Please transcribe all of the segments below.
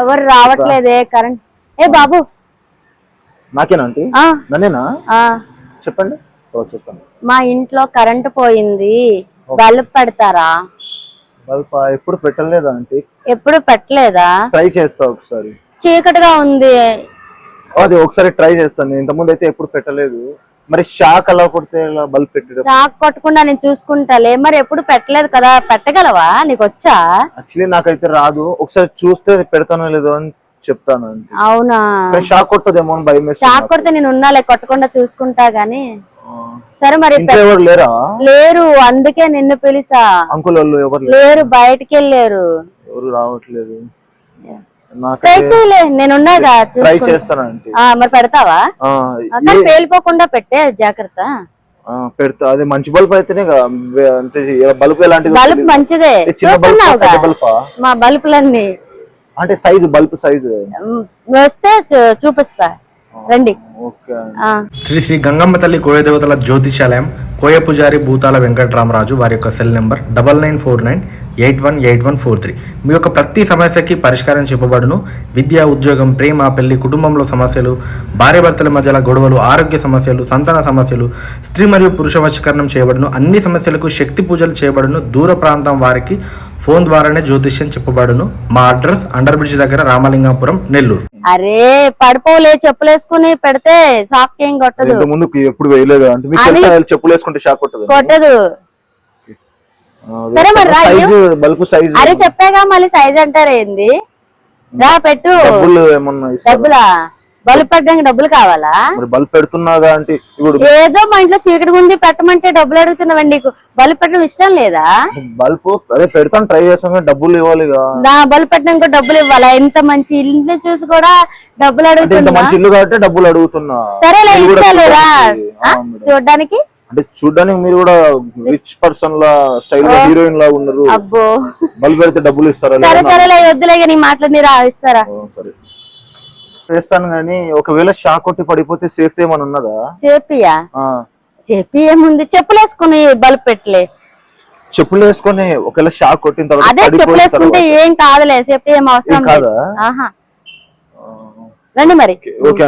ఎవరు రావట్లేదే కరెంట్. ఏ బాబు. నాకేనా ఆంటీ? నన్నేనా? చెప్పండి. మా ఇంట్లో కరెంట్ పోయింది. బల్బ్ పెడతారా? బల్బ్? ఎప్పుడు పెట్టలేదా ఆంటీ? ఎప్పుడు పెట్టలేదా? ట్రై చేస్తా ఒకసారి. చీకటిగా ఉంది. అది ఒకసారి ట్రై చేస్తాను. ఇంతకుముందు అయితే ఎప్పుడు పెట్టలేదు. మరి షాక్ అలా కొడితే బల్బ్ పెట్టడం షాక్ కొట్టకుండా నేను చూసుకుంటాలే. మరి ఎప్పుడు పెట్టలేదు కదా? పెట్టగలవా? నీకు వచ్చా? యాక్చువల్లీ నాకైతే రాదు. ఒకసారి చూస్తే పెడతానో లేదో అని చెప్తాను అవునా? షాక్ కొట్టదేమో అని భయం షాక్ కొడితే నేను ఉన్నాలే కొట్టకుండా చూసుకుంటా గాని. సరే మరి ఎవరు లేరా? లేరు. అందుకే నిన్ను పిలిసా. అంకుల్ వాళ్ళు ఎవరు లేరు? లేరు బయటికి వెళ్ళారు ఎవరు రావట్లేదు. ట్రై చేయలే నేనున్నాగా ట్రై చూసుకుంటా. చేస్తాను ఆంటీ ఆ, మరి పెడతావా? అక్కడ పేలిపోకుండా పెట్టే జాగ్రత్త. ఆ, పెడతా. అది మంచి బల్బ్ అయితేనే అంటే బల్బ్ ఎలాంటిది బల్బ్ మంచిదే. మా బల్బులన్నీ. అంటే సైజు బల్బ్ సైజు. వస్తే చూపిస్తా. రండి. ఓకే. ఆ. శ్రీ శ్రీ గంగమ్మ తల్లి కోయ దేవతల జ్యోతిషాలయం కోయ పూజారి భూతాల వెంకటరామరాజు వారి యొక్క cell number double nine four nine eight one eight one four three. మీ యొక్క ప్రతి సమస్యకి పరిష్కారం చెప్పబడును. విద్య ఉద్యోగం ప్రేమ పెళ్ళి కుటుంబంలో సమస్యలు భార్యాభర్తల మధ్యల గొడవలు ఆరోగ్య సమస్యలు సంతాన సమస్యలు స్త్రీ మరియు పురుష వశీకరణం చేయబడును. అన్ని సమస్యలకు శక్తి పూజలు చేయబడును. దూర ప్రాంతం వారికి ఫోన్ ద్వారానే జ్యోతిష్యం చెప్పబడును. మా అడ్రస్ అండర్ బ్రిడ్జ్ దగ్గర రామలింగాపురం నెల్లూరు. అరే పడిపోలే చెప్పులేసుకుని పెడితే షాక్ ఏం కొట్టదు. ఇంత ముందు ఎప్పుడు వేయలేదు? అంటే మీకు అది- తెలుసా చెప్పులు వేసుకుంటే షాక్ కొట్టదు కొట్టదు. సరే మరి రా, సైజు బల్బ్ సైజు. అరే చెప్పాగా మళ్ళీ సైజ్ అంటారు ఏంది? రా పెట్టు. డబ్బులు ఏమన్నా డబ్బులా? బల్బ్ పెట్టడానికి డబ్బులు కావాలా? మరి బల్బ్ పెడుతున్నాగా అంటే ఇప్పుడు ఏదో మా ఇంట్లో చీకటి ఉంది పెట్టమంటే డబ్బులు అడుగుతున్నావండి నీకు? బల్బ్ పెట్టడం ఇష్టం లేదా? బల్బ్ అదే పెడతాను ట్రై చేస్తాం డబ్బులు ఇవ్వాలిగా. నా బల్బ్ పెట్టడానికి డబ్బులు ఇవ్వాలా? ఇంత మంచి ఇల్లు చూసి కూడా డబ్బులు అడుగుతున్నా? మంచి ఇల్లు కాబట్టి డబ్బులు అడుగుతున్నా. సరేలే ఇస్తాలేరా చూడడానికి. అంటే చూడడానికి మీరు కూడా రిచ్ పర్సన్ లా స్టైల్గా హీరోయిన్ లా ఉన్నారు. అబ్బో. బల్బ్ పెడితే డబ్బులు ఇస్తారా సరే? సరేలే వద్దులే నీ మాటలు మీరు ఇస్తారా? సరే. చేస్తాను కానీ ఒకవేళ షాక్ కొట్టి పడిపోతే సేఫ్టీ ఏమైనా ఉన్నదా? సేఫ్టీయా? ఆ, సేఫ్టీ ఏముంది? చెప్పులు వేసుకుని బల్బ్ పెట్టలే. చెప్పులు వేసుకొని ఒకవేళ షాక్ కొట్టిన తర్వాత అదే చెప్పులు వేసుకుంటే ఏం కాదులే సేఫ్టీ ఏం అవసరం కాదా? ఆహా. రండి మరి. ఓకే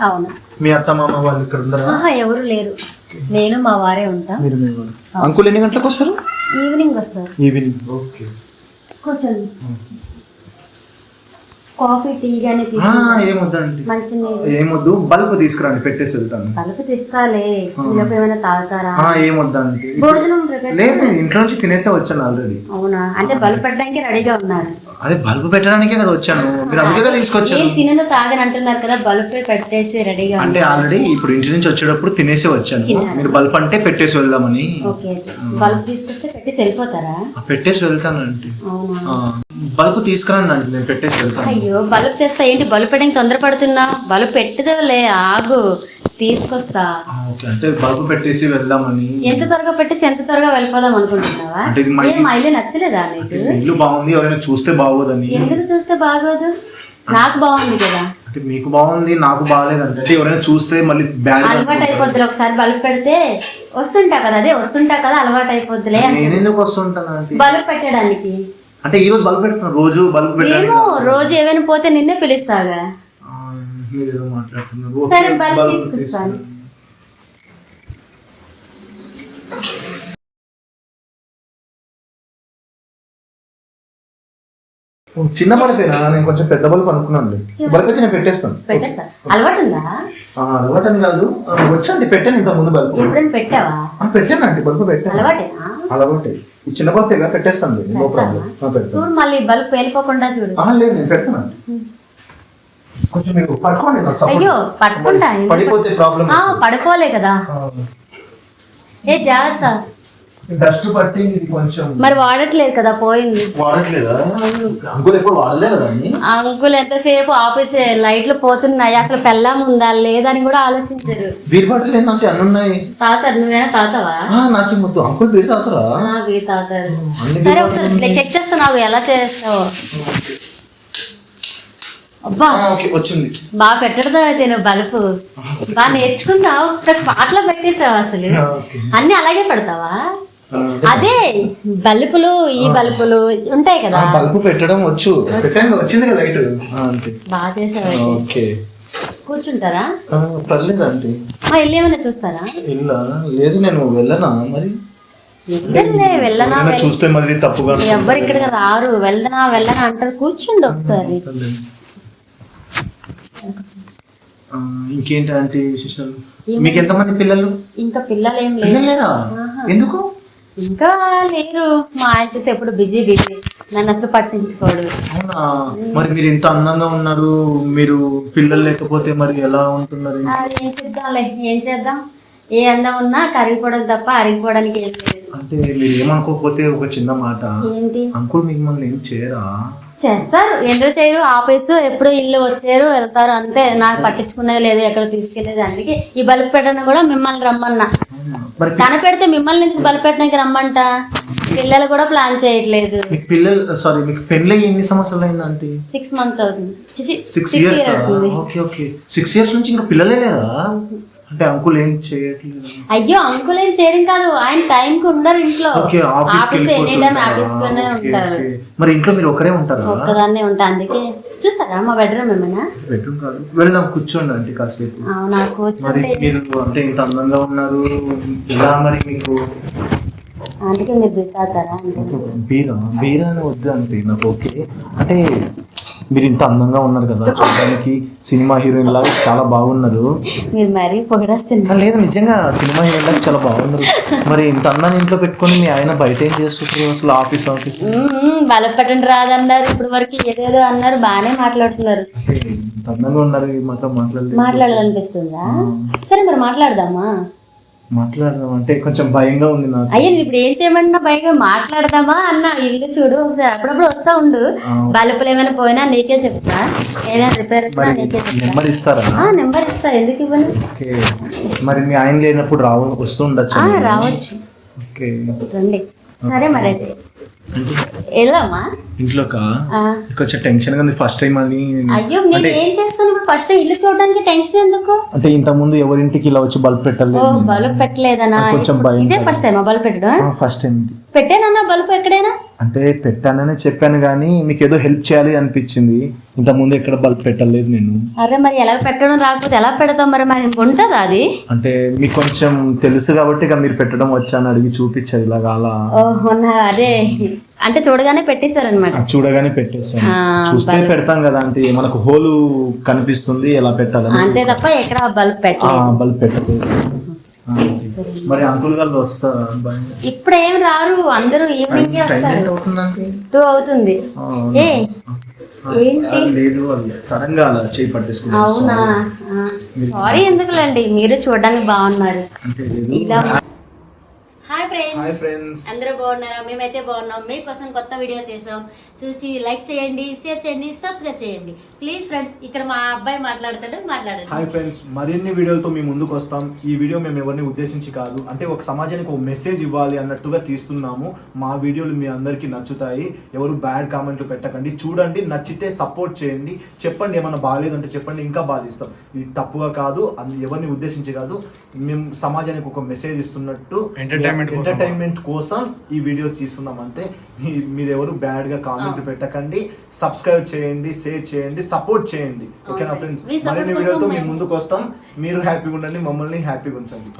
అవును. మీ అత్త మామ వాళ్ళు ఇక్కడ ఉన్నారా? ఆహా ఎవరు లేరు. నేను మా వారే ఉంటాం. మీరు. అంకుల్ ఎన్ని గంటలకు వస్తారు? ఈవినింగ్ వస్తారు. Evening okay. కూర్చోండి. కాఫీ టీ గానీ ఆ, తీసుకుంటాం. ఏమొద్దండి. మంచి నీళ్ళు ఏమొద్దు బల్బ్ తీసుకురండి పెట్టేసి వెళ్తాను. కలుపు తెస్తాలే. ఈలోపు ఏమైనా తాగుతారా? ఆ, ఏమొద్దండి. భోజనం ప్రిపేర్ లేదు నేను ఇంట్లో నుంచి తినేసే వచ్చాను ఆల్రెడీ. అవునా? అంటే బల్బు పెట్టడానికి రెడీగా ఉన్నారు. అదే బల్బ్ పెట్టడానికే కదా వచ్చాను. మీరు అందుకే కదా తీసుకొచ్చాను తినను తాగని అంటున్నారు కదా బల్బు పెట్టేసి రెడీగా అంటే ఆల్రెడీ ఇప్పుడు ఇంటి నుంచి వచ్చేటప్పుడు తినేసి వచ్చాను. మీరు బల్బ్ అంటే పెట్టేసి వెళ్దామని. బల్బు తీసుకొస్తే పెట్టి వెళ్ళిపోతారా? పెట్టేసి వెళ్తాను అంటే బల్బ్ తీసుకురండి నేను పెట్టేసి వెళ్తాను అయ్యో బల్బు తెస్తా. ఏంటి బల్బు పెట్టడానికి తొందరపడుతున్నా? బల్బు పెట్టదేలే ఆగు తీసుకొస్తా. ఓకే అంటే బల్బ్ పెట్టేసి వెళ్దామని. ఎంత త్వరగా పెట్టేసి ఎంత త్వరగా వెళ్ళిపోదాం అనుకుంటున్నావా? అంటే ఇది మా ఏం మా ఇల్లు నచ్చలేదా నీకు? ఇల్లు బాగుంది ఎవరైనా చూస్తే బాగోదని. ఎందుకు చూస్తే బాగోదు? నాకు బాగుంది కదా. అంటే మీకు బాగుంది నాకు బాగాలేదంటే అంటే ఎవరైనా చూస్తే మళ్ళీ బ్యాడ్ అలవాటు అయిపోద్ది ఒకసారి బల్బు పెడితే వస్తుంటా కదా అదే వస్తుంటా కదా అలవాటు అయిపోద్దిలే నేను ఎందుకు వస్తుంటాను అంటే? బల్బు పెట్టడానికి. అంటే ఈ రోజు బల్బ్ పెడుతున్నాను రోజు బల్బ్ పెట్టడానికి ఏమో రోజు ఏమైనా పోతే నిన్నే పిలుస్తాగా. మాట్లాడుతున్నారు. సరే బల్బు తీసుకొస్తాను. చిన్న బల్బేనా నేను కొంచెం పెద్ద బల్బ్ అనుకున్నాను బల్బ్. అయితే నేను పెట్టేస్తాను. పెట్టేస్తా. అలవాటు ఉందా ఆ, అలవాటని కాదు. వచ్చండి పెట్టాను ఇంత ముందు బల్బ్. ఎప్పుడైనా పెట్టావా? పెట్టానండి బల్బ్ పెట్టాను. అలవాటేనా? అలవాటే. ఈ చిన్న బల్బ్ ఇలా పెట్టేస్తాను నో ప్రాబ్లం. పెడతాను. చూడు మళ్ళీ బల్బు పేలిపోకుండా చూడు. ఆ, లేదు నేను పెడతానండి కొంచెం మీరు పడుకోండి. అయ్యో పట్టుకుంటా? పడిపోతే ప్రాబ్లం ఆ, పడుకోలే కదా. ఏ జాగ్రత్త. డస్ట్ ఇది కొంచెం. మరి వాడట్లేదు కదా పోయింది. వాడట్లేదా? అంకుల్ ఎప్పుడు కదా ఎంతసేపు ఆఫీస్ లైట్లు పోతున్నాయి అసలు పెళ్ళాం ఉందా లేదని కూడా ఆలోచించరు. వీడి బాటలు ఏంటంటే అన్ని ఉన్నాయి. తాతారు నువ్వేనా తాతావా? ఆ, నాకేం వద్దు అంకుల్ తాతారు? సరే ఒకసారి చెక్ చేస్తున్నావు ఎలా చేస్తావు. అబ్బా. ఆ, ఓకే వచ్చింది. బాగా పెట్టడదా అయితే నువ్వు బలుపు? బాగా నేర్చుకున్నావు ప్లస్ స్పాట్లో పెట్టేసావు అసలు? అన్ని అలాగే పెడతావా? అదే బల్బులు ఈ బల్బులు ఉంటాయి కదా. బల్బు పెట్టడం వచ్చు. వచ్చింది కదా లైట్. బాగా చేసావు ఓకే. కూర్చుంటారా? పర్లేదండి మా ఇల్లు ఏమైనా చూస్తారా? ఇల్లా? లేదు నేను వెళ్ళనా మరి? వెళ్ళనా చూస్తే మరి తప్పుగా ఎవ్వరు ఇక్కడ రారు వెళ్దనా వెళ్ళనా అంటారు. కూర్చుండి ఒకసారి. ఇంకేంటి ఆంటీ విశేషాలు? మీకు ఎంతమంది పిల్లలు? ఇంకా పిల్లలు ఏం లేదు ఎందుకు? ఇంకా లేరు మా ఆయన చూస్తే ఎప్పుడు బిజీ బిజీ. నన్ను అసలు పట్టించుకోడు. అవునా? మరి మీరు ఇంత అందంగా ఉన్నారు మీరు పిల్లలు లేకపోతే మరి ఎలా ఉంటున్నారు? అది ఏం చేద్దాంలే ఏం చేద్దాం? ఏ అందం ఉన్నా కరిగిపోవడం తప్ప అరిగిపోవడానికి ఏం లేదు. అంటే మీరు ఏమనుకోకపోతే ఒక చిన్న మాట. ఏంటి? అంకుల్ మిమ్మల్ని ఏం చేయరా? చేస్తారు. ఎందుకు చేయరు? ఆఫీసు ఎప్పుడు ఇల్లు వచ్చారు వెళ్తారు అంతే నాకు పట్టించుకునేది లేదు ఎక్కడ తీసుకెళ్ళేది అందుకే. ఈ బల్బు పెట్టడం కూడా మిమ్మల్ని రమ్మన్నా. కనపెడితే మిమ్మల్ని ఎందుకు బల్బు పెట్టడానికి రమ్మంట? పిల్లలు కూడా ప్లాన్ చేయట్లేదు. మీకు పిల్లలు సారీ మీకు పెళ్ళి ఎన్ని సంవత్సరాలు అయిందంటే సిక్స్ మంత్ అవుతుంది. Six years okay okay six years నుంచి ఇంకా పిల్లలే లేరా? అంటే అంకుల్ ఏం చేయట్లేదు. అయ్యో అంకుల్ ఏం చేయడం కాదు. ఆయన టైం కి ఉండరు ఇంట్లో. ఓకే ఆఫీస్ ఎనీ టైం ఆఫీస్లోనే ఉంటారు. మరి ఇంట్లో మీరు ఒకరే ఉంటారా? ఒక్కదాన్నే ఉంటా. అందుకే చూస్తారా? మా బెడ్రూమ్ ఏమైనా? బెడ్రూమ్ కాదు. వెళ్దాం కూర్చోండి అంటే కాసేపు. అవునా? మరి మీరు అంటే ఇంత అందంగా ఉన్నారు. ఎలా మరి మీకు అందుకే మీరు బీరా బీరా వద్దు అంటే నాకు ఓకే. అంటే మీరు ఇంత అందంగా ఉన్నారు కదా చూడడానికి సినిమా హీరోయిన్ లాగా చాలా బాగున్నారు. మీరు మరీ పొగడేస్తున్నారు. లేదు నిజంగా సినిమా హీరోయిన్ లాగా చాలా బాగున్నారు. మరి ఇంత అందాన్ని ఇంట్లో పెట్టుకొని మీ ఆయన బయట ఏం చేస్తుంటారు? అసలు ఆఫీస్ ఆఫీస్. బలపటం రాదన్నారు. ఇప్పుడు వరకు ఏదేదో అన్నారు బాగానే మాట్లాడుతున్నారు. అందంగా ఉన్నారు మాత్రం మాట్లాడలేదు. మాట్లాడాలనిపిస్తుందా? సరే మరి మాట్లాడదామా? మాట్లాడదాం అంటే కొంచెం భయంగా ఉంది నాకు. అయ్యో ఇప్పుడు ఏం చేయమన్నా పైగా మాట్లాడదామా? అన్న ఇల్లు చూడు ఒకసారి. అప్పుడప్పుడు వస్తా ఉండు. బల్బులు ఏమైనా పోయినా నీకే చెప్తా. ఏదైనా రిపేర్ వచ్చినా నీకే నెంబర్ ఇస్తారా? ఆ, నెంబర్ ఇస్తా. ఎందుకు ఇవ్వను? ఓకే. మరి మీ ఆయన లేనప్పుడు రావ వస్తూ ఉండొచ్చు రావచ్చు. ఓకే. రండి. సరే మరి అయితే. వెళ్దామా ఇంట్లోకా. కొంచెం టెన్షన్గా ఉంది ఫస్ట్ టైం అని. అయ్యో నేను ఏం చేస్తాను? ఇప్పుడు ఫస్ట్ ఇల్లు చూడడానికి టెన్షన్ ఎందుకు? అంటే ఇంత ముందు ఎవరింటికి ఇలా వచ్చి బల్బ్ పెట్టలేదు బల్బు పెట్టలేదనా? కొంచెం భయం ఇదే ఫస్ట్ టైం బల్బు పెట్టడం? ఫస్ట్ టైం పెట్టానన్నా బల్బు ఎక్కడైనా? అంటే పెట్టాననే చెప్పాను కానీ మీకు ఏదో హెల్ప్ చేయాలి అనిపించింది. ఇంత ముందు ఎక్కడ బల్బ్ పెట్టలేదు నేను. అరే మరి ఎలా పెట్టడం రాకపోతే ఎలా పెడతాం మరి? మరి ఉంటుందా అది? అంటే మీకు కొంచెం తెలుసు కాబట్టి ఇక మీరు పెట్టడం వచ్చా అని అడిగి చూపించారు ఇలాగ అలా. ఓహో అదే. అంటే చూడగానే పెట్టేశారనమాట చూడగానే ఆ, చూస్తే పెడతాం కదా అంటే మనకు హోలు కనిపిస్తుంది ఎలా పెట్టాలని. అంతే తప్ప ఎక్కడ బల్బ్ ఆ పెట్టలేదు. బల్బ్ పెట్టదు ఆ, మరి అంకుల్ గారు వస్తారా ఇప్పుడు ఏం రారు అందరూ ఈవినింగ్ వస్తారు టూ అవుతుంది. ఏ? ఏంటి? లేదు సడన్గా అలా చేయి పట్టేసుకున్నాను. అవునా? సారీ ఎందుకులేండి? మీరు చూడడానికి బాగున్నారు. ఇలా ఫ్రెండ్స్ హాయ్ ఫ్రెండ్స్ అందరూ బాగున్నారా? మేమైతే బాగున్నాం. మీకోసం కొత్త వీడియో చేసాం. చూసి లైక్ చేయండి షేర్ చేయండి సబ్స్క్రైబ్ చేయండి. ప్లీజ్ ఫ్రెండ్స్ ఇక్కడ మా అబ్బాయి మాట్లాడతాడు మాట్లాడండి హాయ్ ఫ్రెండ్స్ మరిన్ని వీడియోలతో మీ ముందుకు వస్తాం. ఈ వీడియో మేము ఎవరిని ఉద్దేశించి కాదు అంటే ఒక సమాజానికి ఒక మెసేజ్ ఇవ్వాలి అన్నట్టుగా తీస్తున్నాము. మా వీడియోలు మీ అందరికీ నచ్చుతాయి. ఎవరు బ్యాడ్ కామెంట్లు పెట్టకండి. చూడండి నచ్చితే సపోర్ట్ చేయండి. చెప్పండి ఏమైనా బాగాలేదంటే చెప్పండి ఇంకా బాధిస్తాం. ఇది తప్పుగా కాదు అది ఎవరిని ఉద్దేశించి కాదు. మేము సమాజానికి ఒక మెసేజ్ ఇస్తున్నట్టు ఎంటర్టైన్మెంట్ ఎంటర్టైన్మెంట్ కోసం ఈ వీడియో తీస్తున్నాం అంతే మీ- మీరు ఎవరు బ్యాడ్గా కామెంట్ పెట్టకండి సబ్స్క్రైబ్ చేయండి షేర్ చేయండి సపోర్ట్ చేయండి. ఓకేనా ఫ్రెండ్స్ మరిన్ని వీడియోతో మేము- ముందుకు వస్తాం మీరు హ్యాపీగా ఉండండి మమ్మల్ని హ్యాపీగా ఉంచండి